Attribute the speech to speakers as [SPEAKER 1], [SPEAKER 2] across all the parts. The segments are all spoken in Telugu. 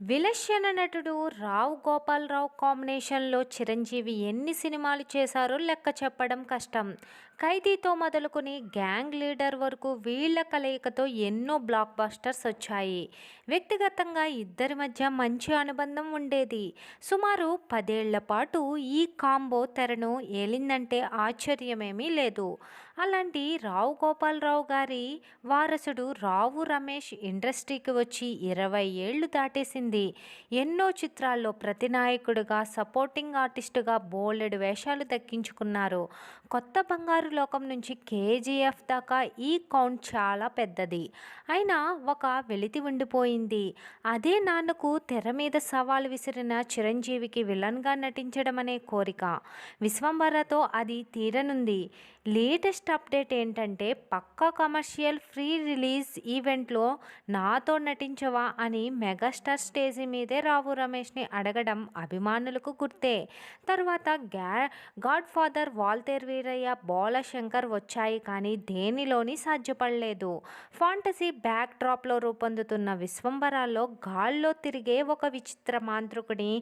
[SPEAKER 1] విలక్షణ నటుడు రావు గోపాలరావు కాంబినేషన్లో చిరంజీవి ఎన్ని సినిమాలు చేశారో లెక్క చెప్పడం కష్టం. ఖైదీతో మొదలుకొని గ్యాంగ్ లీడర్ వరకు వీళ్ళ కలయికతో ఎన్నో బ్లాక్ బస్టర్స్ వచ్చాయి. వ్యక్తిగతంగా ఇద్దరి మధ్య మంచి అనుబంధం ఉండేది. సుమారు పదేళ్ళ పాటు ఈ కాంబో తెరను ఏలిందంటే ఆశ్చర్యమేమీ లేదు. అలాంటి రావు గోపాలరావు గారి వారసుడు రావు రమేష్ ఇండస్ట్రీకి వచ్చి ఇరవై ఏళ్ళు దాటేసింది. ఎన్నో చిత్రాల్లో ప్రతినాయకుడిగా సపోర్టింగ్ ఆర్టిస్టుగా బోలెడు వేషాలు దక్కించుకున్నారు. కొత్త బంగారు లోకం నుంచి కేజీఎఫ్ దాకా ఈ కౌంట్ చాలా పెద్దది. అయినా ఒక వెలితి ఉండిపోయింది. అదే నాన్నకు తెర మీద సవాల్ విసిరిన చిరంజీవికి విలన్గా నటించడం అనే కోరిక. విశ్వంబరతో అది తీరనుంది. లేటెస్ట్ అప్డేట్ ఏంటంటే పక్కా కమర్షియల్ ఫ్రీ రిలీజ్ ఈవెంట్లో నాతో నటించవా అని మెగాస్టార్ స్టేజీ మీదే రావు రమేష్ని అడగడం అభిమానులకు గుర్తే. తర్వాత గ్యా గాడ్ ఫాదర్ వాల్తేర్ వీరయ్య బాలశంకర్ వచ్చాయి కానీ దేనిలోని సాధ్యపడలేదు. ఫాంటసీ బ్యాక్ డ్రాప్లో రూపొందుతున్న విశ్వంబరాల్లో గాల్లో తిరిగే ఒక విచిత్ర మాంత్రికుని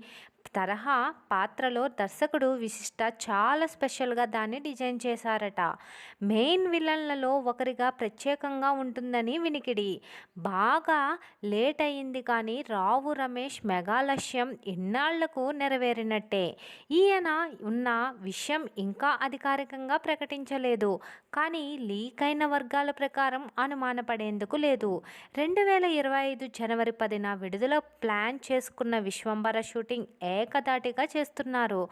[SPEAKER 1] తరహా పాత్రలో దర్శకుడు విశిష్ట చాలా స్పెషల్గా దాన్ని డిజైన్ చేశారట. మెయిన్ విలన్లలో ఒకరిగా ప్రత్యేకంగా ఉంటుందని వినికిడి. బాగా లేట్ అయింది కానీ రావు రమేష్ మెగా లక్ష్యం ఇన్నాళ్ళకు నెరవేరినట్టే. ఈయన ఉన్న విషయం ఇంకా అధికారికంగా ప్రకటించలేదు. కానీ లీక్ అయిన వర్గాల ప్రకారం అనుమానపడేందుకు లేదు. రెండు వేల ఇరవై ఐదు జనవరి పదిన విడుదల ప్లాన్ చేసుకున్న విశ్వంబర షూటింగ్ ఏకదాటిగా చేస్తున్నారు.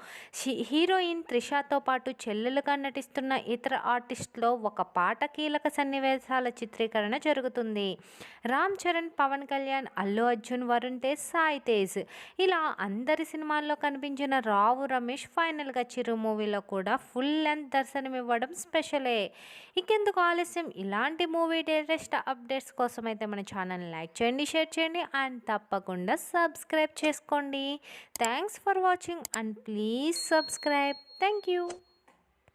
[SPEAKER 1] హీరోయిన్ త్రిషాతో పాటు చెల్లెలుగా నటిస్తున్న ఇతర ఆర్టిస్ట్లో ఒక పాట కీలక సన్నివేశాల చిత్రీకరణ జరుగుతుంది. రామ్ చరణ్ పవన్ కళ్యాణ్ అల్లు అర్జున్ వరుణ్ తేజ్ సాయి తేజ్. ఇలా అందరి సినిమాల్లో కనిపించిన రావు రమేష్ ఫైనల్గా చిరు మూవీలో కూడా ఫుల్ లెంత్ దర్శనమివ్వడం స్పెషలే. ఇంకెందుకు ఆలస్యం? ఇలాంటి మూవీ లేటెస్ట్ అప్డేట్స్ కోసం అయితే మన ఛానల్ లైక్ చేయండి షేర్ చేయండి అండ్ తప్పకుండా సబ్స్క్రైబ్ చేసుకోండి. Thanks for watching and please subscribe. Thank you.